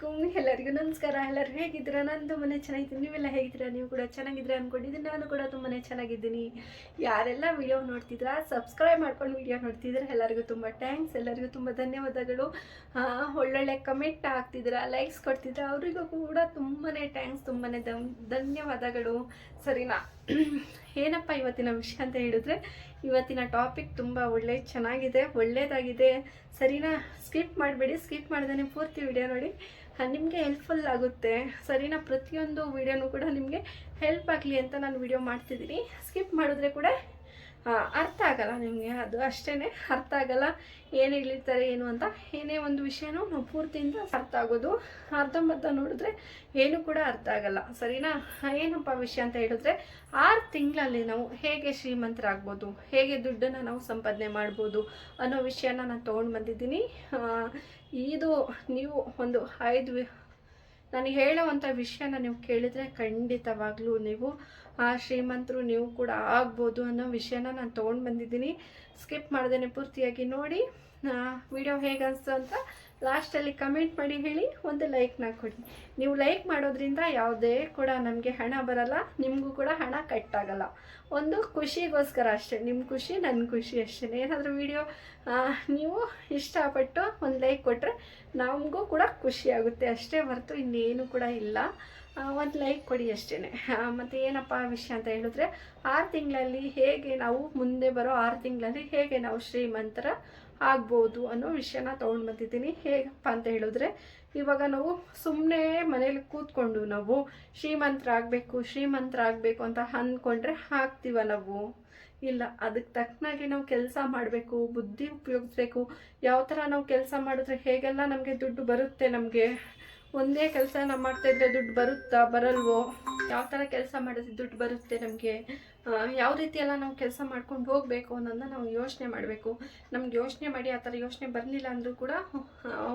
ಅಲೈಕುಮ್ ಎಲ್ಲರಿಗೂ ನಮಸ್ಕಾರ. ಎಲ್ಲರೂ ಹೇಗಿದ್ದೀರಾ? ನಾನು ತುಂಬಾ ಚೆನ್ನಾಗಿದ್ದೀನಿ. ನೀವೆಲ್ಲ ಹೇಗಿದ್ದೀರಾ? ನೀವು ಕೂಡ ಚೆನ್ನಾಗಿದ್ದೀರಾ ಅಂದ್ಕೊಂಡಿದ್ದೀನಿ ನಾನು ಕೂಡ ತುಂಬಾ ಚೆನ್ನಾಗಿದ್ದೀನಿ. ಯಾರೆಲ್ಲ ವಿಡಿಯೋ ನೋಡ್ತಿದ್ರಾ ಸಬ್ಸ್ಕ್ರೈಬ್ ಮಾಡ್ಕೊಂಡು ವಿಡಿಯೋ ನೋಡ್ತಿದ್ರೆ ಎಲ್ಲರಿಗೂ ತುಂಬ ಥ್ಯಾಂಕ್ಸ್ ಎಲ್ಲರಿಗೂ ತುಂಬ ಧನ್ಯವಾದಗಳು. ಒಳ್ಳೊಳ್ಳೆ ಕಮೆಂಟ್ ಆಗ್ತಿದ್ದೀರಾ ಲೈಕ್ಸ್ ಕೊಡ್ತಿದ್ರೆ ಅವರಿಗೂ ಕೂಡ ತುಂಬಾ ಥ್ಯಾಂಕ್ಸ್ ತುಂಬಾ ಧನ್ಯವಾದಗಳು. ಸರಿನಾ? ಏನಪ್ಪ ಇವತ್ತಿನ ವಿಷಯ ಅಂತ ಹೇಳಿದ್ರೆ, ಇವತ್ತಿನ ಟಾಪಿಕ್ ತುಂಬ ಒಳ್ಳೆ, ಚೆನ್ನಾಗಿದೆ ಒಳ್ಳೆಯದಾಗಿದೆ ಸರಿನಾ? ಸ್ಕಿಪ್ ಮಾಡಬೇಡಿ. ಸ್ಕಿಪ್ ಮಾಡ್ದೇ ಪೂರ್ತಿ ವಿಡಿಯೋ ನೋಡಿ. ನಿಮಗೆ ಹೆಲ್ಪ್ಫುಲ್ ಆಗುತ್ತೆ. ಸರಿನಾ? ಪ್ರತಿಯೊಂದು ವೀಡಿಯೋನೂ ಕೂಡ ನಿಮಗೆ ಹೆಲ್ಪ್ ಆಗಲಿ ಅಂತ ನಾನು ವಿಡಿಯೋ ಮಾಡ್ತಿದ್ದೀನಿ ಸ್ಕಿಪ್ ಮಾಡಿದ್ರೆ ಕೂಡ ಅರ್ಥ ಆಗಲ್ಲ ನಿಮಗೆ, ಅದು ಅಷ್ಟೇ ಅರ್ಥ ಆಗಲ್ಲ, ಏನು ಹೇಳಿರ್ತಾರೆ, ಏನು ಅಂತ. ಏನೇ ಒಂದು ವಿಷಯನೂ ನಾವು ಪೂರ್ತಿಯಿಂದ ಅರ್ಥ ಆಗೋದು. ಅರ್ಧಂಬರ್ಧ ನೋಡಿದ್ರೆ ಏನು ಕೂಡ ಅರ್ಥ ಆಗಲ್ಲ. ಸರಿನಾ? ಏನಪ್ಪ ವಿಷಯ ಅಂತ ಹೇಳಿದ್ರೆ, ಆರು ತಿಂಗಳಲ್ಲಿ ನಾವು ಹೇಗೆ ಶ್ರೀಮಂತರಾಗ್ಬೋದು, ಹೇಗೆ ದುಡ್ಡನ್ನು ನಾವು ಸಂಪಾದನೆ ಮಾಡ್ಬೋದು ಅನ್ನೋ ವಿಷಯನ ನಾನು ತೊಗೊಂಡು ಬಂದಿದ್ದೀನಿ. ಇದು ನೀವು ಒಂದು ಐದು ನಾನು ಹೇಳುವಂಥ ವಿಷಯನ ನೀವು ಕೇಳಿದರೆ ಖಂಡಿತವಾಗ್ಲೂ ನೀವು, ಆ ಶ್ರೀಮಂತರು ನೀವು ಕೂಡ ಆಗ್ಬೋದು ಅನ್ನೋ ವಿಷಯನ ನಾನು ತೊಗೊಂಡು ಬಂದಿದ್ದೀನಿ. ಸ್ಕಿಪ್ ಮಾಡ್ದೇನೆ ಪೂರ್ತಿಯಾಗಿ ನೋಡಿ. ವಿಡಿಯೋ ಹೇಗೆ ಅಂತ ಲಾಸ್ಟಲ್ಲಿ ಕಮೆಂಟ್ ಮಾಡಿ ಹೇಳಿ, ಒಂದು ಲೈಕ್ನ ಕೊಡಿ. ನೀವು ಲೈಕ್ ಮಾಡೋದ್ರಿಂದ ಯಾವುದೇ ಕೂಡ ನಮಗೆ ಹಣ ಬರಲ್ಲ, ನಿಮಗೂ ಕೂಡ ಹಣ ಕಟ್ಟಾಗಲ್ಲ ಒಂದು ಖುಷಿಗೋಸ್ಕರ ಅಷ್ಟೇ ನಿಮ್ಮ ಖುಷಿ ನನ್ನ ಖುಷಿ ಅಷ್ಟೇ ಏನಾದರೂ ವಿಡಿಯೋ ನೀವು ಇಷ್ಟಪಟ್ಟು ಒಂದು ಲೈಕ್ ಕೊಟ್ಟರೆ ನಮಗೂ ಕೂಡ ಖುಷಿಯಾಗುತ್ತೆ ಅಷ್ಟೇ ಹೊರತು ಇನ್ನೇನು ಕೂಡ ಇಲ್ಲ. ಒಂದು ಲೈಕ್ ಕೊಡಿ ಅಷ್ಟೇ ಮತ್ತು ಏನಪ್ಪ ವಿಷಯ ಅಂತ ಹೇಳಿದ್ರೆ, ಆರು ತಿಂಗಳಲ್ಲಿ ಹೇಗೆ ನಾವು ಮುಂದೆ ಬರೋ ಆರು ತಿಂಗಳಲ್ಲಿ ಹೇಗೆ ನಾವು ಶ್ರೀಮಂತರ ಆಗ್ಬೋದು ಅನ್ನೋ ವಿಷಯನ ತಗೊಂಡು ಬಂದಿದ್ದೀನಿ. ಹೇಗಪ್ಪ ಅಂತ ಹೇಳಿದ್ರೆ, ಇವಾಗ ನಾವು ಸುಮ್ಮನೆ ಮನೇಲಿ ಕೂತ್ಕೊಂಡು ನಾವು ಶ್ರೀಮಂತರಾಗಬೇಕು ಶ್ರೀಮಂತರಾಗಬೇಕು ಅಂತ ಅಂದ್ಕೊಂಡ್ರೆ ಹಾಕ್ತೀವ ನಾವು? ಇಲ್ಲ ಅದಕ್ಕೆ ತಕ್ಕನಾಗಿ ನಾವು ಕೆಲಸ ಮಾಡಬೇಕು, ಬುದ್ಧಿ ಉಪಯೋಗಿಸ್ಬೇಕು. ಯಾವ ಥರ ನಾವು ಕೆಲಸ ಮಾಡಿದ್ರೆ ಹೇಗೆಲ್ಲ ನಮಗೆ ದುಡ್ಡು ಬರುತ್ತೆ ನಮಗೆ? ಒಂದೇ ಕೆಲಸ ನಾವು ಮಾಡ್ತಾ ಇದ್ರೆ ದುಡ್ಡು ಬರುತ್ತಾ, ಬರಲ್ವೋ? ಯಾವ ಥರ ಕೆಲಸ ಮಾಡಿದ್ರೆ ದುಡ್ಡು ಬರುತ್ತೆ ನಮಗೆ? ಯಾವ ರೀತಿ ಎಲ್ಲ ನಾವು ಕೆಲಸ ಮಾಡ್ಕೊಂಡು ಹೋಗಬೇಕು ಅನ್ನೋದನ್ನ ನಾವು ಯೋಚನೆ ಮಾಡಬೇಕು. ನಮ್ಗೆ ಯೋಚನೆ ಮಾಡಿ ಆ ಥರ ಯೋಚನೆ ಬರಲಿಲ್ಲ ಅಂದರೂ ಕೂಡ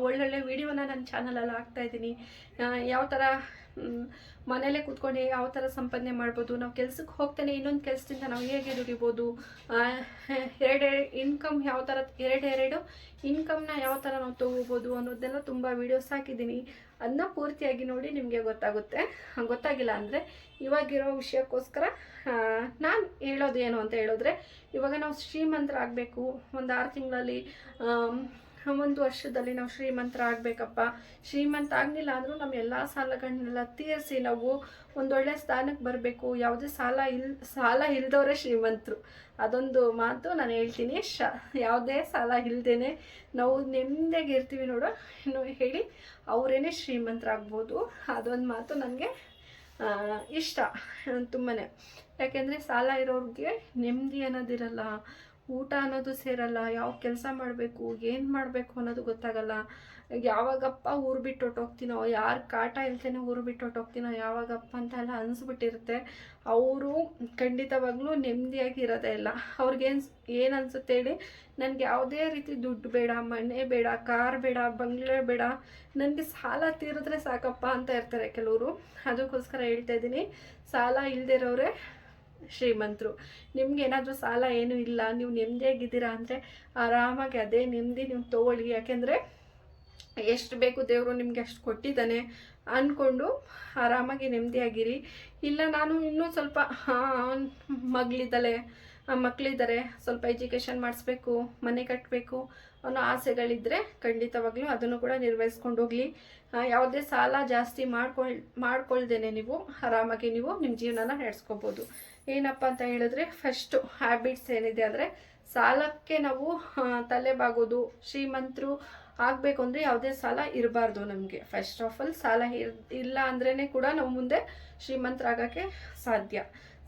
ಒಳ್ಳೊಳ್ಳೆ ವಿಡಿಯೋನ ನನ್ನ ಚಾನಲಲ್ಲಿ ಹಾಕ್ತಾಯಿದ್ದೀನಿ ಯಾವ ಥರ ಮ್, ಕುತ್ಕೊಂಡು ಕೂತ್ಕೊಂಡು ಯಾವ ಥರ ಸಂಪಾದನೆ ಮಾಡ್ಬೋದು ನಾವು ಕೆಲ್ಸಕ್ಕೆ ಹೋಗ್ತಾನೆ ಇನ್ನೊಂದು ಕೆಲಸದಿಂದ ನಾವು ಹೇಗೆ ದುಡಿಬೋದು ಎರಡೆರಡು ಇನ್ಕಮ್ ಯಾವ ಥರ ಎರಡೆರಡು ಇನ್ಕಮ್ನ ಯಾವ ಥರ ನಾವು ತೊಗೋಬೋದು ಅನ್ನೋದೆಲ್ಲ ತುಂಬ ವೀಡಿಯೋಸ್ ಹಾಕಿದ್ದೀನಿ. ಅದನ್ನ ಪೂರ್ತಿಯಾಗಿ ನೋಡಿ ನಿಮಗೆ ಗೊತ್ತಾಗುತ್ತೆ. ಗೊತ್ತಾಗಿಲ್ಲ ಅಂದರೆ ಇವಾಗಿರೋ ವಿಷಯಕ್ಕೋಸ್ಕರ ನಾನು ಹೇಳೋದು ಏನು ಅಂತ ಹೇಳಿದ್ರೆ ಇವಾಗ ನಾವು ಶ್ರೀಮಂತರಾಗಬೇಕು ಒಂದು ಆರು ತಿಂಗಳಲ್ಲಿ ಒಂದು ವರ್ಷದಲ್ಲಿ ನಾವು ಶ್ರೀಮಂತರಾಗಬೇಕಪ್ಪ. ಶ್ರೀಮಂತ ಆಗಲಿಲ್ಲ ಅಂದರೂ ನಮ್ಮ ಎಲ್ಲ ಸಾಲಗಳನ್ನೆಲ್ಲ ತೀರಿಸಿ ನಾವು ಒಂದೊಳ್ಳೆ ಸ್ಥಾನಕ್ಕೆ ಬರಬೇಕು. ಯಾವುದೇ ಸಾಲ ಇಲ್, ಸಾಲ ಇಲ್ದವರೇ ಶ್ರೀಮಂತರು. ಅದೊಂದು ಮಾತು ನಾನು ಹೇಳ್ತೀನಿ. ಶ, ಯಾವುದೇ ಸಾಲ ಇಲ್ದೇನೆ ನಾವು ನೆಮ್ಮದಿಯಾಗಿ ಇರ್ತೀವಿ ನೋಡು. ಇನ್ನು ಹೇಳಿ, ಅವರೇನೆ ಶ್ರೀಮಂತರಾಗ್ಬೋದು. ಅದೊಂದು ಮಾತು ನನಗೆ ಇಷ್ಟ. ತುಂಬಾ ಯಾಕೆಂದರೆ ಸಾಲ ಇರೋರಿಗೆ ನೆಮ್ಮದಿ ಅನ್ನೋದಿರಲ್ಲ. ಊಟ ಅನ್ನೋದು ಸೇರಲ್ಲ, ಯಾವ ಕೆಲಸ ಮಾಡಬೇಕು, ಏನು ಮಾಡಬೇಕು ಅನ್ನೋದು ಗೊತ್ತಾಗಲ್ಲ. ಯಾವಾಗಪ್ಪ ಊರು ಬಿಟ್ಟು ಹೊಟ್ಟೋಗ್ತೀನೋ ಯಾರು ಕಾಟ ಇಲ್ತೇನೆ ಊರು ಬಿಟ್ಟು ಹೊಟ್ಟೋಗ್ತೀನೋ ಯಾವಾಗಪ್ಪ ಅಂತ ಎಲ್ಲ ಅನಿಸ್ಬಿಟ್ಟಿರುತ್ತೆ. ಅವರು ಖಂಡಿತವಾಗ್ಲೂ ನೆಮ್ಮದಿಯಾಗಿ ಇರೋದೇ ಇಲ್ಲ. ಅವ್ರಿಗೇನು ಏನು ಅನಿಸುತ್ತೆ ಹೇಳಿ, ನನಗೆ ಯಾವುದೇ ರೀತಿ ದುಡ್ಡು ಬೇಡ, ಮನೆ ಬೇಡ, ಕಾರ್ ಬೇಡ, ಬಂಗ್ಲೆ ಬೇಡ, ನನಗೆ ಸಾಲ ತೀರಿದ್ರೆ ಸಾಕಪ್ಪ ಅಂತ ಇರ್ತಾರೆ ಕೆಲವರು. ಅದಕ್ಕೋಸ್ಕರ ಹೇಳ್ತಾ ಇದ್ದೀನಿ, ಸಾಲ ಇಲ್ದಿರೋರೆ ಶ್ರೀಮಂತರು. ನಿಮ್ಗೆ ಏನಾದರೂ ಸಾಲ ಏನೂ ಇಲ್ಲ, ನೀವು ನೆಮ್ಮದಿಯಾಗಿದ್ದೀರಾ ಅಂದರೆ ಆರಾಮಾಗಿ ಅದೇ ನೆಮ್ಮದಿ ನೀವು ತೊಗೊಳ್ಳಿ. ಯಾಕೆಂದರೆ ಎಷ್ಟು ಬೇಕು ದೇವರು ನಿಮಗೆ ಅಷ್ಟು ಕೊಟ್ಟಿದ್ದಾನೆ ಅಂದ್ಕೊಂಡು ಆರಾಮಾಗಿ ನೆಮ್ಮದಿಯಾಗಿರಿ ಇಲ್ಲ, ನಾನು ಇನ್ನೂ ಸ್ವಲ್ಪ ಮಗಳಿದ್ದಾಳೆ ಮಕ್ಕಳಿದ್ದಾರೆ ಸ್ವಲ್ಪ ಎಜುಕೇಷನ್ ಮಾಡಿಸ್ಬೇಕು, ಮನೆ ಕಟ್ಟಬೇಕು ಅನ್ನೋ ಆಸೆಗಳಿದ್ದರೆ ಖಂಡಿತವಾಗ್ಲೂ ಅದನ್ನು ಕೂಡ ನಿರ್ವಹಿಸ್ಕೊಂಡು ಹೋಗಲಿ. ಯಾವುದೇ ಸಾಲ ಜಾಸ್ತಿ ಮಾಡ್ಕೊಳ್, ಮಾಡ್ಕೊಳ್ದೇನೆ ನೀವು, ಆರಾಮಾಗಿ ನೀವು ನಿಮ್ಮ ಜೀವನನ ನಡೆಸ್ಕೋಬೋದು. ಏನಪ್ಪ ಅಂತ ಹೇಳಿದ್ರೆ ಫಸ್ಟು ಹ್ಯಾಬಿಟ್ಸ್ ಏನಿದೆ ಅಂದರೆ ಸಾಲಕ್ಕೆ ನಾವು ತಲೆ ಬಾಗೋದು ಶ್ರೀಮಂತರು ಆಗಬೇಕು ಅಂದರೆ ಯಾವುದೇ ಸಾಲ ಇರಬಾರ್ದು ನಮಗೆ. ಫಸ್ಟ್ ಆಫ್ ಆಲ್ ಸಾಲ ಇಲ್ಲ ಅಂದ್ರೇ ಕೂಡ ನಾವು ಮುಂದೆ ಶ್ರೀಮಂತರಾಗೋಕ್ಕೆ ಸಾಧ್ಯ.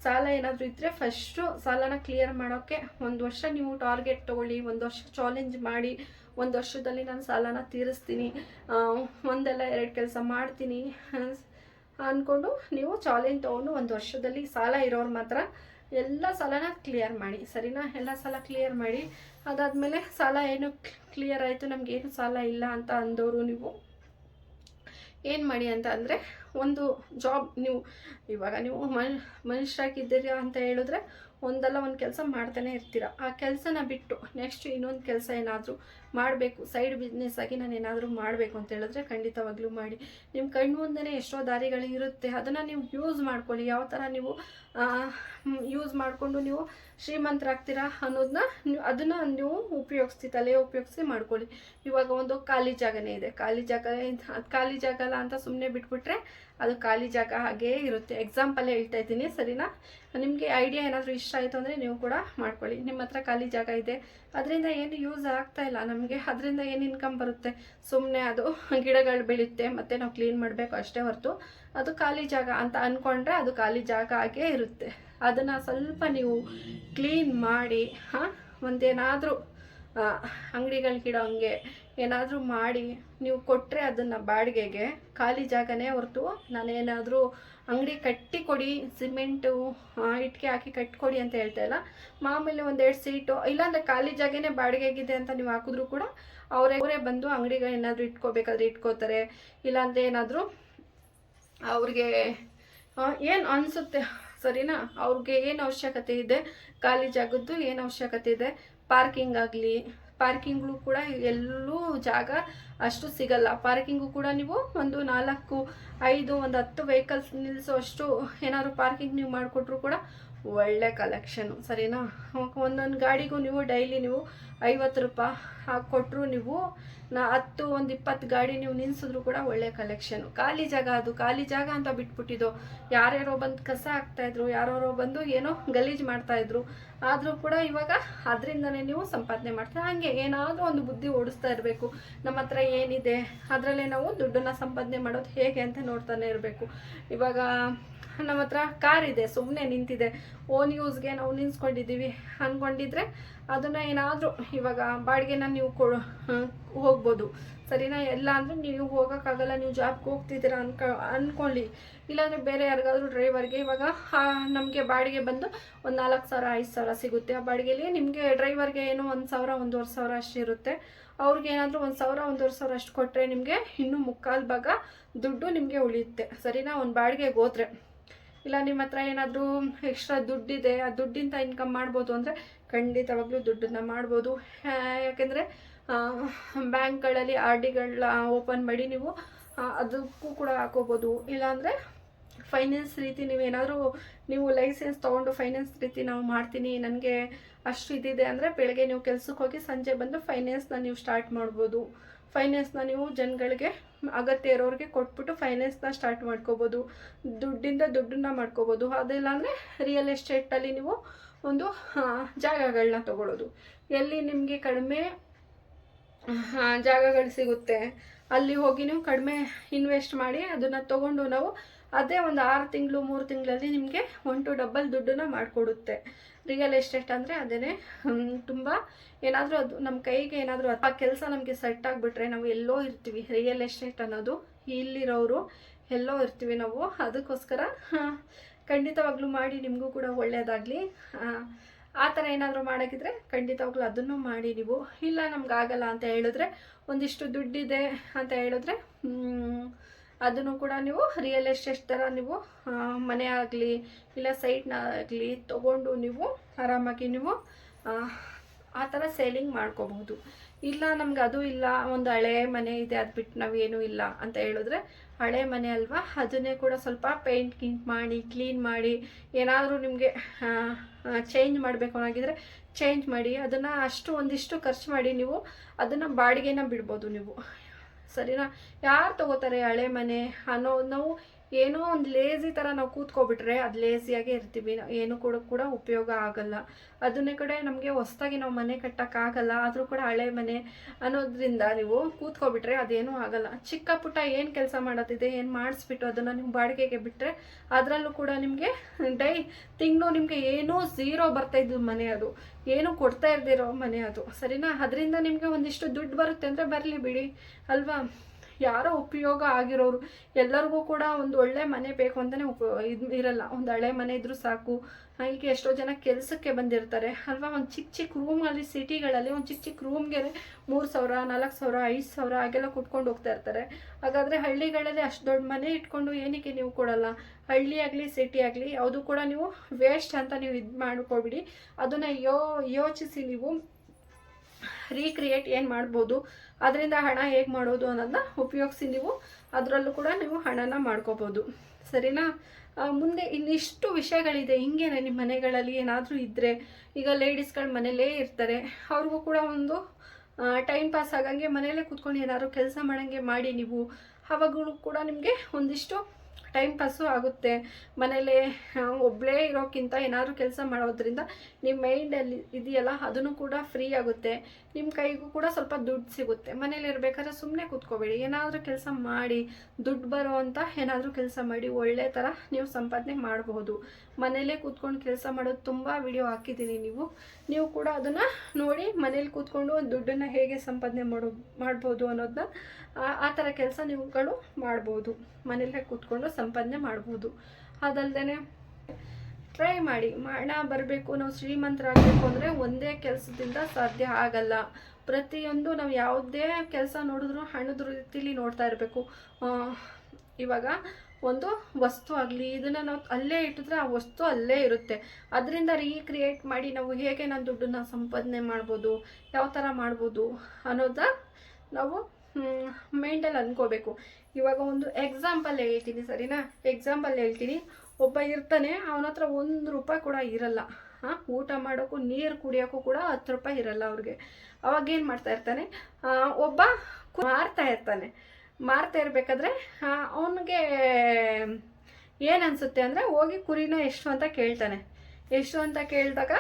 ಸಾಲ ಏನಾದರೂ ಇದ್ದರೆ ಫಸ್ಟು ಸಾಲನ ಕ್ಲಿಯರ್ ಮಾಡೋಕ್ಕೆ ಒಂದು ವರ್ಷ ನೀವು ಟಾರ್ಗೆಟ್ ತೊಗೊಳ್ಳಿ, ಒಂದು ವರ್ಷ ಚಾಲೆಂಜ್ ಮಾಡಿ, ಒಂದು ವರ್ಷದಲ್ಲಿ ನಾನು ಸಾಲನ ತೀರಿಸ್ತೀನಿ ಒಂದಲ್ಲ ಎರಡು ಕೆಲಸ ಮಾಡ್ತೀನಿ ಅಂದ್ಕೊಂಡು ನೀವು ಚಾಲೆಂಜ್ ತೊಗೊಂಡು ಒಂದು ವರ್ಷದಲ್ಲಿ ಸಾಲ ಇರೋರು ಮಾತ್ರ ಎಲ್ಲ ಸಾಲನ ಕ್ಲಿಯರ್ ಮಾಡಿ. ಸರಿನಾ? ಎಲ್ಲ ಸಾಲ ಕ್ಲಿಯರ್ ಮಾಡಿ. ಅದಾದಮೇಲೆ ಸಾಲ ಏನು ಕ್ಲಿಯರ್ ಆಯಿತು? ನಮಗೇನು ಸಾಲ ಇಲ್ಲ ಅಂತ ಅಂದವರು ನೀವು ಏನು ಮಾಡಿ ಅಂತ ಅಂದರೆ ಒಂದು ಜಾಬ್ ನೀವು ಇವಾಗ ನೀವು ಮನ್, ಮನುಷ್ಯರಾಗಿದ್ದೀರಾ ಅಂತ ಹೇಳಿದ್ರೆ ಒಂದಲ್ಲ ಒಂದು ಕೆಲಸ ಮಾಡ್ತಾನೆ ಇರ್ತೀರ. ಆ ಕೆಲಸನ ಬಿಟ್ಟು ನೆಕ್ಸ್ಟ್ ಇನ್ನೊಂದು ಕೆಲಸ ಏನಾದರೂ ಮಾಡಬೇಕು ಸೈಡ್ ಬಿಸ್ನೆಸ್ ಆಗಿ ನಾನು ಏನಾದರೂ ಮಾಡಬೇಕು ಅಂತ ಹೇಳಿದ್ರೆ ಖಂಡಿತವಾಗ್ಲೂ ಮಾಡಿ. ನಿಮ್ಮ ಕಣ್ಣು ಮುಂದೆನೇ ಎಷ್ಟೋ ದಾರಿಗಳು ಇರುತ್ತೆ, ಅದನ್ನು ನೀವು ಯೂಸ್ ಮಾಡ್ಕೊಳ್ಳಿ. ಯಾವ ಥರ ನೀವು ಯೂಸ್ ಮಾಡಿಕೊಂಡು ನೀವು ಶ್ರೀಮಂತರಾಗ್ತೀರಾ ಅನ್ನೋದನ್ನ ನೀವು, ಅದನ್ನು ನೀವು ಉಪಯೋಗಿಸ್ತಿ, ತಲೆ ಉಪಯೋಗಿಸಿ ಮಾಡ್ಕೊಳ್ಳಿ. ಇವಾಗ ಒಂದು ಖಾಲಿ ಜಾಗನೇ ಇದೆ. ಖಾಲಿ ಜಾಗ ಖಾಲಿ ಜಾಗ ಅಲ್ಲ ಅಂತ ಸುಮ್ಮನೆ ಬಿಟ್ಬಿಟ್ರೆ ಅದು ಖಾಲಿ ಜಾಗ ಹಾಗೇ ಇರುತ್ತೆ. ಎಕ್ಸಾಂಪಲ್ ಹೇಳ್ತಾ ಇದ್ದೀನಿ, ಸರಿನಾ? ನಿಮಗೆ ಐಡಿಯಾ ಏನಾದರೂ ಇಷ್ಟ ಆಯಿತು ಅಂದರೆ ನೀವು ಕೂಡ ಮಾಡ್ಕೊಳ್ಳಿ. ನಿಮ್ಮ ಹತ್ರ ಖಾಲಿ ಜಾಗ ಇದೆ. ಅದರಿಂದ ಏನು ಯೂಸ್ ಆಗ್ತಾ ಇಲ್ಲ. ನಮಗೆ ಅದರಿಂದ ಏನು ಇನ್ಕಮ್ ಬರುತ್ತೆ? ಸುಮ್ಮನೆ ಅದು ಗಿಡಗಳು ಬೆಳೆಯುತ್ತೆ, ಮತ್ತು ನಾವು ಕ್ಲೀನ್ ಮಾಡಬೇಕು ಅಷ್ಟೇ ಹೊರತು ಅದು ಖಾಲಿ ಜಾಗ ಅಂತ ಅಂದ್ಕೊಂಡ್ರೆ ಅದು ಖಾಲಿ ಜಾಗ ಆಗೇ ಇರುತ್ತೆ. ಅದನ್ನು ಸ್ವಲ್ಪ ನೀವು ಕ್ಲೀನ್ ಮಾಡಿ, ಹಾಂ, ಒಂದೇನಾದರೂ ಅಂಗಡಿಗಳಿಗಿಡೋ ಹಂಗೆ ಏನಾದರೂ ಮಾಡಿ ನೀವು ಕೊಟ್ಟರೆ ಅದನ್ನು ಬಾಡಿಗೆಗೆ ಖಾಲಿ ಜಾಗನೇ ಹೊರತು ನಾನೇನಾದರೂ ಅಂಗಡಿ ಕಟ್ಟಿ ಕೊಡಿ ಸಿಮೆಂಟು ಇಟ್ಟಿಗೆ ಹಾಕಿ ಕಟ್ಕೊಡಿ ಅಂತ ಹೇಳ್ತಾ ಇಲ್ಲ. ಮಾಮೂಲಿ ಒಂದೆರಡು ಸೀಟು, ಇಲ್ಲಾಂದರೆ ಖಾಲಿ ಜಾಗನೇ ಬಾಡಿಗೆಗಿದೆ ಅಂತ ನೀವು ಹಾಕಿದ್ರೂ ಕೂಡ ಅವರೇ ಅವರೇ ಬಂದು ಅಂಗಡಿಗಳೇನಾದರೂ ಇಟ್ಕೋಬೇಕಾದ್ರೆ ಇಟ್ಕೋತಾರೆ. ಇಲ್ಲಾಂದರೆ ಏನಾದರೂ ಅವ್ರಿಗೆ ಏನು ಅನಿಸುತ್ತೆ? ಸರಿನಾ? ಅವ್ರಿಗೆ ಏನು ಅವಶ್ಯಕತೆ ಇದೆ? ಖಾಲಿ ಜಾಗದ್ದು ಏನು ಅವಶ್ಯಕತೆ ಇದೆ? ಪಾರ್ಕಿಂಗ್ ಆಗಲಿ ಪಾರ್ಕಿಂಗ್ಗಳು ಕೂಡ ಎಲ್ಲೂ ಜಾಗ ಅಷ್ಟು ಸಿಗಲ್ಲ. ಪಾರ್ಕಿಂಗು ಕೂಡ ನೀವು ಒಂದು ನಾಲ್ಕು, ಐದು, ಒಂದು ಹತ್ತು ವೆಹಿಕಲ್ಸ್ ನಿಲ್ಲಿಸೋ ಅಷ್ಟು ಏನಾದ್ರು ಪಾರ್ಕಿಂಗ್ ನೀವು ಮಾಡಿಕೊಟ್ರು ಕೂಡ ಒಳ್ಳೆ ಕಲೆಕ್ಷನು ಸರಿನಾ? ಒಂದೊಂದು ಗಾಡಿಗೂ ನೀವು ಡೈಲಿ ನೀವು ಐವತ್ತು ರೂಪಾಯಿ ಹಾಕಿ ಕೊಟ್ಟರು ನೀವು, ನಾ ಹತ್ತು, ಒಂದು ಇಪ್ಪತ್ತು ಗಾಡಿ ನೀವು ನಿಲ್ಲಿಸಿದ್ರು ಕೂಡ ಒಳ್ಳೆ ಕಲೆಕ್ಷನು ಖಾಲಿ ಜಾಗ ಅದು, ಖಾಲಿ ಜಾಗ ಅಂತ ಬಿಟ್ಬಿಟ್ಟಿದ್ದು. ಯಾರ್ಯಾರೋ ಬಂದು ಕಸ ಹಾಕ್ತಾಯಿದ್ರು ಯಾರೋ ಬಂದು ಏನೋ ಗಲೀಜು ಮಾಡ್ತಾಯಿದ್ರು ಆದರೂ ಕೂಡ ಇವಾಗ ಅದರಿಂದನೇ ನೀವು ಸಂಪಾದನೆ ಮಾಡ್ತಾ ಹಾಗೆ ಏನಾದರೂ ಒಂದು ಬುದ್ಧಿ ಓಡಿಸ್ತಾ ಇರಬೇಕು. ನಮ್ಮ ಹತ್ರ ಏನಿದೆ, ಅದರಲ್ಲೇ ನಾವು ದುಡ್ಡನ್ನು ಸಂಪಾದನೆ ಮಾಡೋದು ಹೇಗೆ ಅಂತ ನೋಡ್ತಾನೆ ಇರಬೇಕು. ಇವಾಗ ನಮ್ಮ ಹತ್ರ ಕಾರ್ ಇದೆ ಸುಮ್ಮನೆ ನಿಂತಿದೆ. ಓನ್ ಯೂಸ್ಗೆ ನಾವು ನಿಲ್ಸ್ಕೊಂಡಿದ್ದೀವಿ ಅಂದ್ಕೊಂಡಿದ್ರೆ ಅದನ್ನು ಏನಾದರೂ ಇವಾಗ ಬಾಡಿಗೆನ ನೀವು ಕೊಡು ಹೋಗ್ಬೋದು. ಸರಿನಾ? ಎಲ್ಲ ಅಂದರೆ ನೀವು ಹೋಗೋಕ್ಕಾಗಲ್ಲ, ನೀವು ಜಾಬ್ಗೆ ಹೋಗ್ತಿದ್ದೀರಾ ಅನ್ಕ ಅಂದ್ಕೊಳ್ಳಿ ಇಲ್ಲಾಂದರೆ ಬೇರೆ ಯಾರಿಗಾದ್ರೂ ಡ್ರೈವರ್ಗೆ ಇವಾಗ ನಮಗೆ ಬಾಡಿಗೆ ಬಂದು ಒಂದು ನಾಲ್ಕು ಸಾವಿರ, ಐದು ಸಾವಿರ ಸಿಗುತ್ತೆ. ಆ ಬಾಡಿಗೆಲಿ ನಿಮಗೆ ಡ್ರೈವರ್ಗೆ ಏನು ಒಂದು ಸಾವಿರ, ಒಂದೂವರೆ ಸಾವಿರ ಅಷ್ಟಿರುತ್ತೆ ಅವ್ರಿಗೆ ಏನಾದರೂ ಒಂದು ಸಾವಿರ, ಒಂದೂವರೆ ಸಾವಿರ ಅಷ್ಟು ಕೊಟ್ಟರೆ ನಿಮಗೆ ಇನ್ನೂ ಮುಕ್ಕಾಲು ಭಾಗ ದುಡ್ಡು ನಿಮಗೆ ಉಳಿಯುತ್ತೆ. ಸರಿನಾ? ಒಂದು ಬಾಡಿಗೆಗೆ ಹೋದ್ರೆ. ಇಲ್ಲ, ನಿಮ್ಮ ಹತ್ರ ಏನಾದರೂ ಎಕ್ಸ್ಟ್ರಾ ದುಡ್ಡಿದೆ ಆ ದುಡ್ಡಿಂದ ಇನ್ಕಮ್ ಮಾಡ್ಬೋದು ಅಂದರೆ ಖಂಡಿತವಾಗ್ಲೂ ದುಡ್ಡನ್ನ ಮಾಡ್ಬೋದು. ಯಾಕೆಂದರೆ ಬ್ಯಾಂಕ್ಗಳಲ್ಲಿ ಆರ್ ಡಿಗಳನ್ನ ಓಪನ್ ಮಾಡಿ ನೀವು ಅದಕ್ಕೂ ಕೂಡ ಹಾಕೋಬೋದು. ಇಲ್ಲಾಂದರೆ ಫೈನಾನ್ಸ್ ರೀತಿ ನೀವೇನಾದರೂ ನೀವು ಲೈಸೆನ್ಸ್ ತೊಗೊಂಡು ಫೈನಾನ್ಸ್ ರೀತಿ ನಾವು ಮಾಡ್ತೀನಿ, ನನಗೆ ಅಷ್ಟು ಇದಿದೆ ಅಂದರೆ ಬೆಳಗ್ಗೆ ನೀವು ಕೆಲಸಕ್ಕೆ ಹೋಗಿ ಸಂಜೆ ಬಂದು ಫೈನಾನ್ಸ್ನ ನೀವು ಸ್ಟಾರ್ಟ್ ಮಾಡ್ಬೋದು. ಫೈನಾನ್ಸ್ನ ನೀವು ಜನಗಳಿಗೆ ಅಗತ್ಯ ಇರೋರಿಗೆ ಕೊಟ್ಬಿಟ್ಟು ಫೈನಾನ್ಸ್ನ ಸ್ಟಾರ್ಟ್ ಮಾಡ್ಕೋಬೋದು. ದುಡ್ಡಿಂದ ದುಡ್ಡನ್ನ ಮಾಡ್ಕೋಬೋದು. ಅದೆಲ್ಲ ಅಂದರೆ ರಿಯಲ್ ಎಸ್ಟೇಟಲ್ಲಿ ನೀವು ಒಂದು ಜಾಗಗಳನ್ನ ತಗೊಳ್ಳೋದು ಎಲ್ಲಿ ನಿಮಗೆ ಕಡಿಮೆ ಜಾಗಗಳು ಸಿಗುತ್ತೆ, ಅಲ್ಲಿ ಹೋಗಿ ನೀವು ಕಡಿಮೆ ಇನ್ವೆಸ್ಟ್ ಮಾಡಿ ಅದನ್ನು ತೊಗೊಂಡು ನಾವು ಅದೇ ಒಂದು ಆರು ತಿಂಗಳು, ಮೂರು ತಿಂಗಳಲ್ಲಿ ನಿಮಗೆ ಒನ್ ಟು ಡಬಲ್ ದುಡ್ಡನ್ನ ಮಾಡಿಕೊಡುತ್ತೆ. ರಿಯಲ್ ಎಸ್ಟೇಟ್ ಅಂದರೆ ಅದೇ ತುಂಬ ಏನಾದರೂ ಅದು ನಮ್ಮ ಕೈಗೆ ಏನಾದರೂ ಆ ಕೆಲಸ ನಮಗೆ ಸೆಟ್ ಆಗಿಬಿಟ್ರೆ ನಾವು ಎಲ್ಲೋ ಇರ್ತೀವಿ. ರಿಯಲ್ ಎಸ್ಟೇಟ್ ಅನ್ನೋದು ಇಲ್ಲಿರೋರು ಎಲ್ಲೋ ಇರ್ತೀವಿ ನಾವು. ಅದಕ್ಕೋಸ್ಕರ ಖಂಡಿತವಾಗ್ಲೂ ಮಾಡಿ, ನಿಮಗೂ ಕೂಡ ಒಳ್ಳೆಯದಾಗಲಿ ಆ ಥರ ಏನಾದರೂ ಮಾಡೋಕ್ಕಿದ್ರೆ ಖಂಡಿತವಾಗ್ಲೂ ಅದನ್ನು ಮಾಡಿ ನೀವು. ಇಲ್ಲ ನಮ್ಗಾಗಲ್ಲ ಅಂತ ಹೇಳಿದ್ರೆ ಒಂದಿಷ್ಟು ದುಡ್ಡಿದೆ ಅಂತ ಹೇಳಿದ್ರೆ ಅದನ್ನು ಕೂಡ ನೀವು ರಿಯಲ್ ಎಸ್ಟೇಟ್ ಥರ ನೀವು ಮನೆ ಆಗಲಿ ಇಲ್ಲ ಸೈಟ್ನ ಆಗಲಿ ತೊಗೊಂಡು ನೀವು ಆರಾಮಾಗಿ ನೀವು, ಆ ಥರ ಸೇಲಿಂಗ್ ಮಾಡ್ಕೋಬಹುದು. ಇಲ್ಲ ನಮ್ಗೆ ಅದು ಇಲ್ಲ, ಒಂದು ಹಳೆ ಮನೆ ಇದೆ, ಅದು ಬಿಟ್ಟು ನಾವೇನೂ ಇಲ್ಲ ಅಂತ ಹೇಳಿದ್ರೆ ಹಳೆ ಮನೆ ಅಲ್ವಾ, ಅದನ್ನೇ ಕೂಡ ಸ್ವಲ್ಪ ಪೇಂಟ್ ಗಿಂಟ್ ಮಾಡಿ ಕ್ಲೀನ್ ಮಾಡಿ, ಏನಾದರೂ ನಿಮಗೆ ಚೇಂಜ್ ಮಾಡಬೇಕು ಅನ್ನೋಗಿದ್ರೆ ಚೇಂಜ್ ಮಾಡಿ, ಅದನ್ನು ಅಷ್ಟು ಒಂದಿಷ್ಟು ಖರ್ಚು ಮಾಡಿ ನೀವು ಅದನ್ನು ಬಾಡಿಗೆನ ಬಿಡ್ಬೋದು ನೀವು. ಸರಿನಾ? ಯಾರು ತಗೋತಾರೆ ಹಳೆ ಮನೆ ಅನ್ನೋ ನಾವು ಏನೋ ಒಂದು ಲೇಸಿ ಥರ ನಾವು ಕೂತ್ಕೊಬಿಟ್ರೆ ಅದು ಲೇಸಿಯಾಗೆ ಇರ್ತೀವಿ. ಏನು ಕೂಡ ಕೂಡ ಉಪಯೋಗ ಆಗಲ್ಲ. ಅದನ್ನೇ ಕಡೆ ನಮಗೆ ಹೊಸ್ತಾಗಿ ನಾವು ಮನೆ ಕಟ್ಟೋಕ್ಕಾಗಲ್ಲ ಆದರೂ ಕೂಡ ಹಳೆ ಮನೆ ಅನ್ನೋದ್ರಿಂದ ನೀವು ಕೂತ್ಕೊಬಿಟ್ರೆ ಅದೇನೂ ಆಗಲ್ಲ. ಚಿಕ್ಕ ಪುಟ್ಟ ಏನು ಕೆಲಸ ಮಾಡೋದಿದೆ ಏನು ಮಾಡಿಸ್ಬಿಟ್ಟು ಅದನ್ನು ನೀವು ಬಾಡಿಗೆಗೆ ಬಿಟ್ಟರೆ ಅದರಲ್ಲೂ ಕೂಡ ನಿಮಗೆ ಡೈ ತಿಂಗಳು ನಿಮಗೆ ಏನೂ ಝೀರೋ ಬರ್ತಾ ಇದ್ದು ಮನೆ ಅದು. ಏನು ಕೊಡ್ತಾ ಇರ್ದಿರೋ ಮನೆ ಅದು. ಸರಿನಾ? ಅದರಿಂದ ನಿಮಗೆ ಒಂದಿಷ್ಟು ದುಡ್ಡು ಬರುತ್ತೆ ಅಂದರೆ ಬರಲಿ ಬಿಡಿ. ಅಲ್ವಾ? ಯಾರೋ ಉಪಯೋಗ ಆಗಿರೋರು ಎಲ್ಲರಿಗೂ ಕೂಡ ಒಂದು ಒಳ್ಳೆ ಮನೆ ಬೇಕು ಅಂತಲೇ ಉಪ ಇದು ಇರಲ್ಲ. ಒಂದು ಹಳೆ ಮನೆ ಇದ್ರೂ ಸಾಕು. ಈಗ ಎಷ್ಟೋ ಜನ ಕೆಲಸಕ್ಕೆ ಬಂದಿರ್ತಾರೆ. ಅಲ್ವಾ? ಒಂದು ಚಿಕ್ಕ ಚಿಕ್ಕ ರೂಮಲ್ಲಿ ಸಿಟಿಗಳಲ್ಲಿ ಒಂದು ಚಿಕ್ಕ ಚಿಕ್ಕ ರೂಮ್ಗೆ ಮೂರು ಸಾವಿರ, ನಾಲ್ಕು ಸಾವಿರ, ಐದು ಸಾವಿರ ಹಾಗೆಲ್ಲ ಕುಟ್ಕೊಂಡು ಹೋಗ್ತಾ ಇರ್ತಾರೆ. ಹಾಗಾದರೆ ಹಳ್ಳಿಗಳಲ್ಲಿ ಅಷ್ಟು ದೊಡ್ಡ ಮನೆ ಇಟ್ಕೊಂಡು ಏನಕ್ಕೆ ನೀವು ಕೊಡಲ್ಲ? ಹಳ್ಳಿ ಆಗಲಿ ಸಿಟಿ ಆಗಲಿ ಯಾವುದು ಕೂಡ ನೀವು ವೇಸ್ಟ್ ಅಂತ ನೀವು ಇದು ಮಾಡ್ಕೊಬಿಡಿ. ಅದನ್ನು ಯೋ ಯೋಚಿಸಿ ನೀವು. ರೀಕ್ರಿಯೇಟ್ ಏನು ಮಾಡ್ಬೋದು, ಅದರಿಂದ ಹಣ ಹೇಗೆ ಮಾಡೋದು ಅನ್ನೋದನ್ನ ಉಪಯೋಗಿಸಿ ನೀವು ಅದರಲ್ಲೂ ಕೂಡ ನೀವು ಹಣನ ಮಾಡ್ಕೋಬೋದು. ಸರಿನಾ? ಮುಂದೆ ಇನ್ನಿಷ್ಟು ವಿಷಯಗಳಿದೆ, ಹಿಂಗೇನೆ ನಿಮ್ಮ ಮನೆಗಳಲ್ಲಿ ಏನಾದರೂ ಇದ್ದರೆ ಈಗ ಲೇಡೀಸ್ಗಳು ಮನೇಲೇ ಇರ್ತಾರೆ, ಅವ್ರಿಗೂ ಕೂಡ ಒಂದು ಟೈಮ್ ಪಾಸ್ ಆಗಂಗೆ ಮನೆಯಲ್ಲೇ ಕೂತ್ಕೊಂಡು ಏನಾದರೂ ಕೆಲಸ ಮಾಡೋಂಗೆ ಮಾಡಿ ನೀವು, ಅವಾಗಲೂ ಕೂಡ ನಿಮಗೆ ಒಂದಿಷ್ಟು ಟೈಮ್ ಪಾಸು ಆಗುತ್ತೆ. ಮನೇಲಿ ಒಬ್ಬಳೇ ಇರೋಕ್ಕಿಂತ ಏನಾದರೂ ಕೆಲಸ ಮಾಡೋದ್ರಿಂದ ನಿಮ್ಮ ಮೈಂಡಲ್ಲಿ ಇದೆಯಲ್ಲ, ಅದನ್ನು ಕೂಡ ಫ್ರೀ ಆಗುತ್ತೆ. ನಿಮ್ಮ ಕೈಗೂ ಕೂಡ ಸ್ವಲ್ಪ ದುಡ್ಡು ಸಿಗುತ್ತೆ. ಮನೇಲಿ ಇರಬೇಕಾದ್ರೆ ಸುಮ್ಮನೆ ಕೂತ್ಕೋಬೇಡಿ. ಏನಾದರೂ ಕೆಲಸ ಮಾಡಿ, ದುಡ್ಡು ಬರೋ ಅಂತ ಏನಾದರೂ ಕೆಲಸ ಮಾಡಿ, ಒಳ್ಳೆ ಥರ ನೀವು ಸಂಪಾದನೆ ಮಾಡಬಹುದು. ಮನೇಲೇ ಕೂತ್ಕೊಂಡು ಕೆಲಸ ಮಾಡೋದು ತುಂಬ ವಿಡಿಯೋ ಹಾಕಿದ್ದೀನಿ ನೀವು. ನೀವು ಕೂಡ ಅದನ್ನು ನೋಡಿ ಮನೇಲಿ ಕೂತ್ಕೊಂಡು ಒಂದು ದುಡ್ಡನ್ನು ಹೇಗೆ ಸಂಪಾದನೆ ಮಾಡೋ ಮಾಡ್ಬೋದು ಅನ್ನೋದನ್ನ ಆ- ಥರ ಕೆಲಸ ನೀವುಗಳು ಮಾಡ್ಬೋದು. ಮನೇಲೇ ಕೂತ್ಕೊಂಡು ಸಂಪಾದನೆ ಮಾಡ್ಬೋದು. ಅದಲ್ಲದೆ ಟ್ರೈ ಮಾಡಿ. ಹಣ ಬರಬೇಕು, ನಾವು ಶ್ರೀಮಂತರಾಗಬೇಕು ಅಂದರೆ ಒಂದೇ ಕೆಲಸದಿಂದ ಸಾಧ್ಯ ಆಗಲ್ಲ. ಪ್ರತಿಯೊಂದು ನಾವು ಯಾವುದೇ ಕೆಲಸ ನೋಡಿದ್ರು ಹಣದ ರೀತಿಲಿ ನೋಡ್ತಾ ಇರಬೇಕು. ಇವಾಗ ಒಂದು ವಸ್ತು ಆಗಲಿ, ಇದನ್ನು ನಾವು ಅಲ್ಲೇ ಇಟ್ಟಿದ್ರೆ ಆ ವಸ್ತು ಅಲ್ಲೇ ಇರುತ್ತೆ. ಅದರಿಂದ ರೀಕ್ರಿಯೇಟ್ ಮಾಡಿ ನಾವು ಹೇಗೆ ನಾನು ದುಡ್ಡನ್ನ ಸಂಪಾದನೆ ಮಾಡ್ಬೋದು, ಯಾವ ಥರ ಮಾಡ್ಬೋದು ಅನ್ನೋದ ನಾವು ಮೈಂಡಲ್ಲಿ ಅಂದ್ಕೋಬೇಕು ಇವಾಗ ಒಂದು ಎಕ್ಸಾಂಪಲ್ ಹೇಳ್ತೀನಿ, ಸರಿನಾ? ಎಕ್ಸಾಂಪಲ್ ಹೇಳ್ತೀನಿ. ಒಬ್ಬ ಇರ್ತಾನೆ, ಅವನ ಹತ್ರ ಒಂದು ರೂಪಾಯಿ ಕೂಡ ಇರಲ್ಲ. ಹಾಂ, ಊಟ ಮಾಡೋಕ್ಕೂ, ನೀರು ಕುಡಿಯೋಕ್ಕೂ ಕೂಡ ಹತ್ತು ರೂಪಾಯಿ ಇರಲ್ಲ ಅವ್ರಿಗೆ. ಅವಾಗೇನು ಮಾಡ್ತಾ ಇರ್ತಾನೆ? ಒಬ್ಬ ಮಾರ್ತಾ ಇರ್ತಾನೆ. ಮಾರ್ತಾ ಇರಬೇಕಾದ್ರೆ ಅವನಿಗೆ ಏನು ಅನಿಸುತ್ತೆ ಅಂದರೆ, ಹೋಗಿ ಕುರಿನ ಎಷ್ಟು ಅಂತ ಕೇಳ್ತಾನೆ. ಎಷ್ಟು ಅಂತ ಕೇಳಿದಾಗ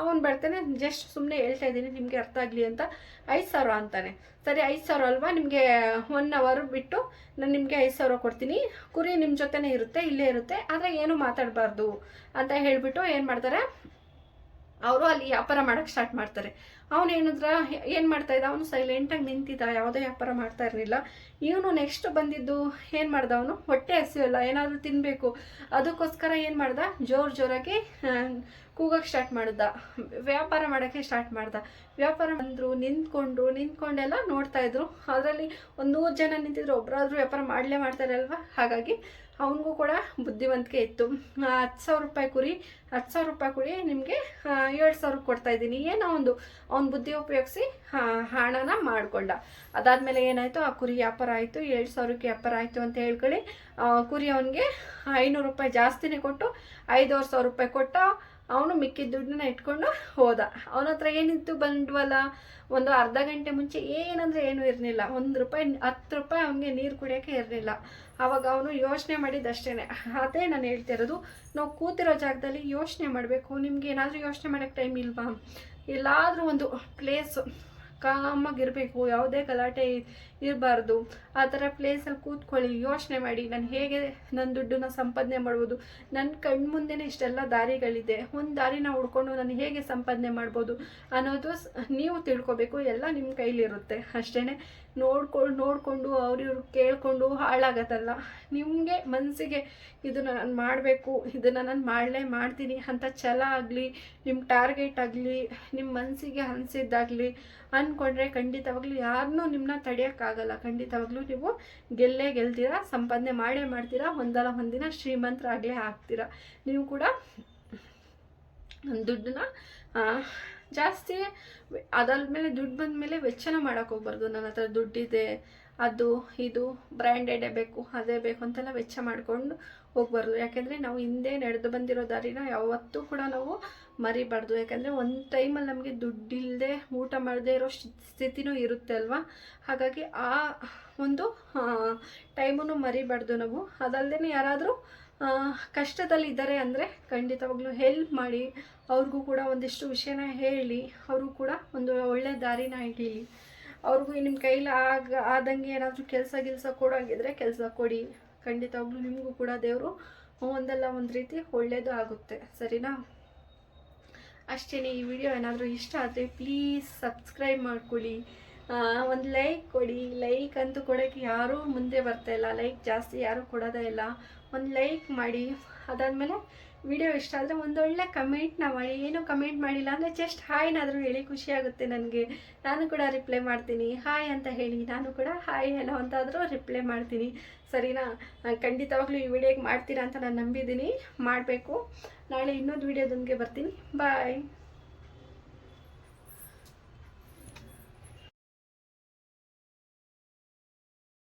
ಅವನು ಬರ್ತಾನೆ, ಜಸ್ಟ್ ಸುಮ್ಮನೆ ಹೇಳ್ತಾ ಇದ್ದೀನಿ, ನಿಮಗೆ ಅರ್ಥ ಆಗಲಿ ಅಂತ. ಐದು ಸಾವಿರ ಅಂತಾನೆ. ಸರಿ, ಐದು ಸಾವಿರ ಅಲ್ವಾ? ನಿಮಗೆ ಒನ್ ಅವರ್ ಬಿಟ್ಟು ನಾನು ನಿಮಗೆ ಐದು ಸಾವಿರ ಕೊಡ್ತೀನಿ. ಕುರಿ ನಿಮ್ಮ ಜೊತೆನೇ ಇರುತ್ತೆ, ಇಲ್ಲೇ ಇರುತ್ತೆ, ಆದರೆ ಏನು ಮಾತಾಡಬಾರ್ದು ಅಂತ ಹೇಳಿಬಿಟ್ಟು ಏನು ಮಾಡ್ತಾರೆ? ಅವರು ಅಲ್ಲಿ ವ್ಯಾಪಾರ ಮಾಡೋಕ್ಕೆ ಸ್ಟಾರ್ಟ್ ಮಾಡ್ತಾರೆ. ಅವನು ಏನಿದ್ರ, ಏನು ಮಾಡ್ತಾ ಇದ್ದ? ಅವನು ಸೈಲೆಂಟಾಗಿ ನಿಂತಿದ್ದ, ಯಾವುದೇ ವ್ಯಾಪಾರ ಮಾಡ್ತಾ ಇರಲಿಲ್ಲ. ಇವನು ನೆಕ್ಸ್ಟ್ ಬಂದಿದ್ದು ಏನು ಮಾಡ್ದ ಅವನು? ಹೊಟ್ಟೆ ಹಸಿವಲ್ಲ, ಏನಾದರೂ ತಿನ್ನಬೇಕು ಅದಕ್ಕೋಸ್ಕರ ಏನು ಮಾಡ್ದ? ಜೋರು ಜೋರಾಗಿ ಕೂಗಕ್ಕೆ ಸ್ಟಾರ್ಟ್ ಮಾಡ್ದ ವ್ಯಾಪಾರ ಮಾಡೋಕ್ಕೆ ಸ್ಟಾರ್ಟ್ ಮಾಡ್ದ. ವ್ಯಾಪಾರ ಬಂದರು ನಿಂತ್ಕೊಂಡು, ನಿಂತ್ಕೊಂಡೆಲ್ಲ ನೋಡ್ತಾ ಇದ್ರು. ಅದರಲ್ಲಿ ಒಂದು ನೂರು ಜನ ನಿಂತಿದ್ರು. ಒಬ್ಬರಾದ್ರೂ ವ್ಯಾಪಾರ ಮಾಡಲೇ ಅಲ್ವಾ? ಹಾಗಾಗಿ ಅವನಿಗೂ ಕೂಡ ಬುದ್ಧಿವಂತಿಕೆ ಇತ್ತು. ಹತ್ತು ಸಾವಿರ ರೂಪಾಯಿ ಕುರಿ, ಹತ್ತು ಸಾವಿರ ರೂಪಾಯಿ ಕುರಿ ನಿಮಗೆ ಏಳು ಸಾವಿರ ಕೊಡ್ತಾ ಇದ್ದೀನಿ. ಏನೋ ಒಂದು, ಅವ್ನ ಬುದ್ಧಿ ಉಪಯೋಗಿಸಿ ಹಣನ ಮಾಡಿಕೊಂಡ. ಅದಾದಮೇಲೆ ಏನಾಯಿತು? ಆ ಕುರಿ ವ್ಯಾಪಾರ ಆಯಿತು. ಏಳು ಸಾವಿರಕ್ಕೆ ವ್ಯಾಪಾರ ಆಯಿತು ಅಂತ ಹೇಳ್ಕೊಳ್ಳಿ. ಕುರಿ ಅವನಿಗೆ ಐನೂರು ರೂಪಾಯಿ ಜಾಸ್ತಿನೇ ಕೊಟ್ಟು, ಐದೂವರೆ ಸಾವಿರ ರೂಪಾಯಿ ಕೊಟ್ಟ ಅವನು ಮಿಕ್ಕಿದ ದುಡ್ಡನ್ನ ಇಟ್ಕೊಂಡು ಹೋದ. ಅವನ ಹತ್ರ ಏನಿತ್ತು ಬಂಡವಾಳ ಒಂದು ಅರ್ಧ ಗಂಟೆ ಮುಂಚೆ ಏನಂದರೆ ಏನೂ ಇರಲಿಲ್ಲ. ಒಂದು ರೂಪಾಯಿ, ಹತ್ತು ರೂಪಾಯಿ ಅವನಿಗೆ ನೀರು ಕುಡಿಯೋಕ್ಕೆ ಇರಲಿಲ್ಲ. ಆವಾಗ ಅವನು ಯೋಚನೆ ಮಾಡಿದ್ದಷ್ಟೇ ಅದೇ ನಾನು ಹೇಳ್ತಿರೋದು ನಾವು ಕೂತಿರೋ ಜಾಗದಲ್ಲಿ ಯೋಚನೆ ಮಾಡಬೇಕು. ನಿಮ್ಗೆ ಏನಾದರೂ ಯೋಚನೆ ಮಾಡೋಕ್ಕೆ ಟೈಮ್ ಇಲ್ವಾ? ಎಲ್ಲಾದರೂ ಒಂದು ಪ್ಲೇಸು ಕಾಮಾಗಿರಬೇಕು. ಯಾವುದೇ ಗಲಾಟೆ ಇರಬಾರ್ದು. ಆ ಥರ ಪ್ಲೇಸಲ್ಲಿ ಕೂತ್ಕೊಳ್ಳಿ, ಯೋಚನೆ ಮಾಡಿ. ನಾನು ಹೇಗೆ ನನ್ನ ದುಡ್ಡನ್ನ ಸಂಪಾದನೆ ಮಾಡ್ಬೋದು? ನನ್ನ ಕಣ್ಮುಂದೆನೇ ಇಷ್ಟೆಲ್ಲ ದಾರಿಗಳಿದೆ. ಒಂದು ದಾರಿನ ಹುಡ್ಕೊಂಡು ನಾನು ಹೇಗೆ ಸಂಪಾದನೆ ಮಾಡ್ಬೋದು ಅನ್ನೋದು ನೀವು ತಿಳ್ಕೊಬೇಕು. ಎಲ್ಲ ನಿಮ್ಮ ಕೈಲಿರುತ್ತೆ. ಅಷ್ಟೇ ನೋಡ್ಕೊಂಡು ನೋಡಿಕೊಂಡು, ಅವ್ರಿವ್ರು ಕೇಳಿಕೊಂಡು ಹಾಳಾಗತ್ತಲ್ಲ. ನಿಮಗೆ ಮನಸ್ಸಿಗೆ ಇದನ್ನು ನಾನು ಮಾಡಬೇಕು, ಇದನ್ನು ನಾನು ಮಾಡಲೇ ಮಾಡ್ತೀನಿ ಅಂತ ಛಲ ಆಗಲಿ ನಿಮ್ಮ ಟಾರ್ಗೆಟ್ ಆಗಲಿ ನಿಮ್ಮ ಮನಸ್ಸಿಗೆ ಅನಿಸಿದ್ದಾಗಲಿ ಅಂದ್ಕೊಂಡ್ರೆ ಖಂಡಿತವಾಗ್ಲೂ ಯಾರನ್ನೂ ನಿಮ್ಮನ್ನ ತಡೆಯೋಕ್ಕಾಗಲ್ಲ ಖಂಡಿತವಾಗ್ಲೂ ನೀವು ಗೆಲ್ಲೇ ಗೆಲ್ತೀರಾ, ಸಂಪಾದನೆ ಮಾಡೇ ಮಾಡ್ತೀರಾ, ಒಂದಲ್ಲ ಒಂದಿನ ಶ್ರೀಮಂತರಾಗಲೇ ಆಗ್ತೀರಾ. ನೀವು ಕೂಡ ದುಡ್ಡನ್ನ ಜಾಸ್ತಿ ಅದಾದ್ಮೇಲೆ ದುಡ್ಡು ಬಂದಮೇಲೆ ವೆಚ್ಚನ ಮಾಡೋಕೆ ಹೋಗ್ಬಾರ್ದು. ನನ್ನ ಹತ್ರ ದುಡ್ಡಿದೆ, ಅದು, ಇದು, ಬ್ರ್ಯಾಂಡೆಡೇ ಬೇಕು, ಅದೇ ಬೇಕು ಅಂತೆಲ್ಲ ವೆಚ್ಚ ಮಾಡ್ಕೊಂಡು ಹೋಗ್ಬಾರ್ದು. ಯಾಕೆಂದರೆ ನಾವು ಹಿಂದೆ ನಡೆದು ಬಂದಿರೋ ದಾರಿನ ಯಾವತ್ತೂ ಕೂಡ ನಾವು ಮರಿಬಾರ್ದು. ಯಾಕಂದರೆ ಒಂದು ಟೈಮಲ್ಲಿ ನಮಗೆ ದುಡ್ಡಿಲ್ಲದೆ ಊಟ ಮಾಡದೇ ಇರೋ ಸ್ಥಿತಿನೂ ಇರುತ್ತೆ ಅಲ್ವಾ? ಹಾಗಾಗಿ ಆ ಒಂದು ಟೈಮನ್ನು ಮರಿಬಾರ್ದು ನಾವು. ಅದಲ್ಲದೆ ಯಾರಾದರೂ ಕಷ್ಟದಲ್ಲಿ ಇದ್ದಾರೆ ಅಂದರೆ ಖಂಡಿತವಾಗ್ಲೂ ಹೆಲ್ಪ್ ಮಾಡಿ. ಅವ್ರಿಗೂ ಕೂಡ ಒಂದಿಷ್ಟು ವಿಷಯನ ಹೇಳಿ. ಅವರು ಕೂಡ ಒಂದು ಒಳ್ಳೆ ದಾರಿನ ಹಿಡೀಲಿ. ಅವ್ರಿಗೂ ನಿಮ್ಮ ಕೈಲಿ ಆಗ, ಆದಂಗೆ ಏನಾದರೂ ಕೆಲಸ ಗಿಲ್ಸ ಕೊಡೋಂಗಿದ್ರೆ ಕೆಲಸ ಕೊಡಿ. ಖಂಡಿತವಾಗ್ಲೂ ನಿಮಗೂ ಕೂಡ ದೇವರು ಒಂದಲ್ಲ ಒಂದು ರೀತಿ ಒಳ್ಳೆಯದು ಆಗುತ್ತೆ. ಸರಿನಾ? ಅಷ್ಟೇ ಈ ವಿಡಿಯೋ ಏನಾದರೂ ಇಷ್ಟ ಆದರೆ ಪ್ಲೀಸ್ ಸಬ್ಸ್ಕ್ರೈಬ್ ಮಾಡ್ಕೊಳ್ಳಿ. ಒಂದು ಲೈಕ್ ಕೊಡಿ. ಲೈಕ್ ಅಂತೂ ಕೊಡೋಕ್ಕೆ ಯಾರೂ ಮುಂದೆ ಬರ್ತಾ ಇಲ್ಲ. ಲೈಕ್ ಜಾಸ್ತಿ ಯಾರೂ ಕೊಡೋದೇ ಇಲ್ಲ. ಒಂದು ಲೈಕ್ ಮಾಡಿ. ಅದಾದಮೇಲೆ ವಿಡಿಯೋ ಇಷ್ಟ ಆದರೆ ಒಂದೊಳ್ಳೆ ಕಮೆಂಟ್ನ ಮಾಡಿ. ಏನು ಕಮೆಂಟ್ ಮಾಡಿಲ್ಲ ಅಂದರೆ ಜಸ್ಟ್ ಹಾಯ್ನಾದರೂ ಹೇಳಿ ಖುಷಿಯಾಗುತ್ತೆ ನನಗೆ. ನಾನು ಕೂಡ ರಿಪ್ಲೈ ಮಾಡ್ತೀನಿ. ಹಾಯ್ ಅಂತ ಹೇಳಿ. ನಾನು ಕೂಡ ಹಾಯ್ ಏನೋ ಅಂತಾದರೂ ರಿಪ್ಲೈ ಮಾಡ್ತೀನಿ. ಸರಿನಾ? ನಾನು ಖಂಡಿತವಾಗ್ಲೂ ಈ ವಿಡಿಯೋಗೆ ಮಾಡ್ತೀರಾ ಅಂತ ನಾನು ನಂಬಿದ್ದೀನಿ ಮಾಡಬೇಕು. ನಾಳೆ ಇನ್ನೊಂದು ವಿಡಿಯೋದೊಂದಿಗೆ ಬರ್ತೀನಿ. ಬಾಯ್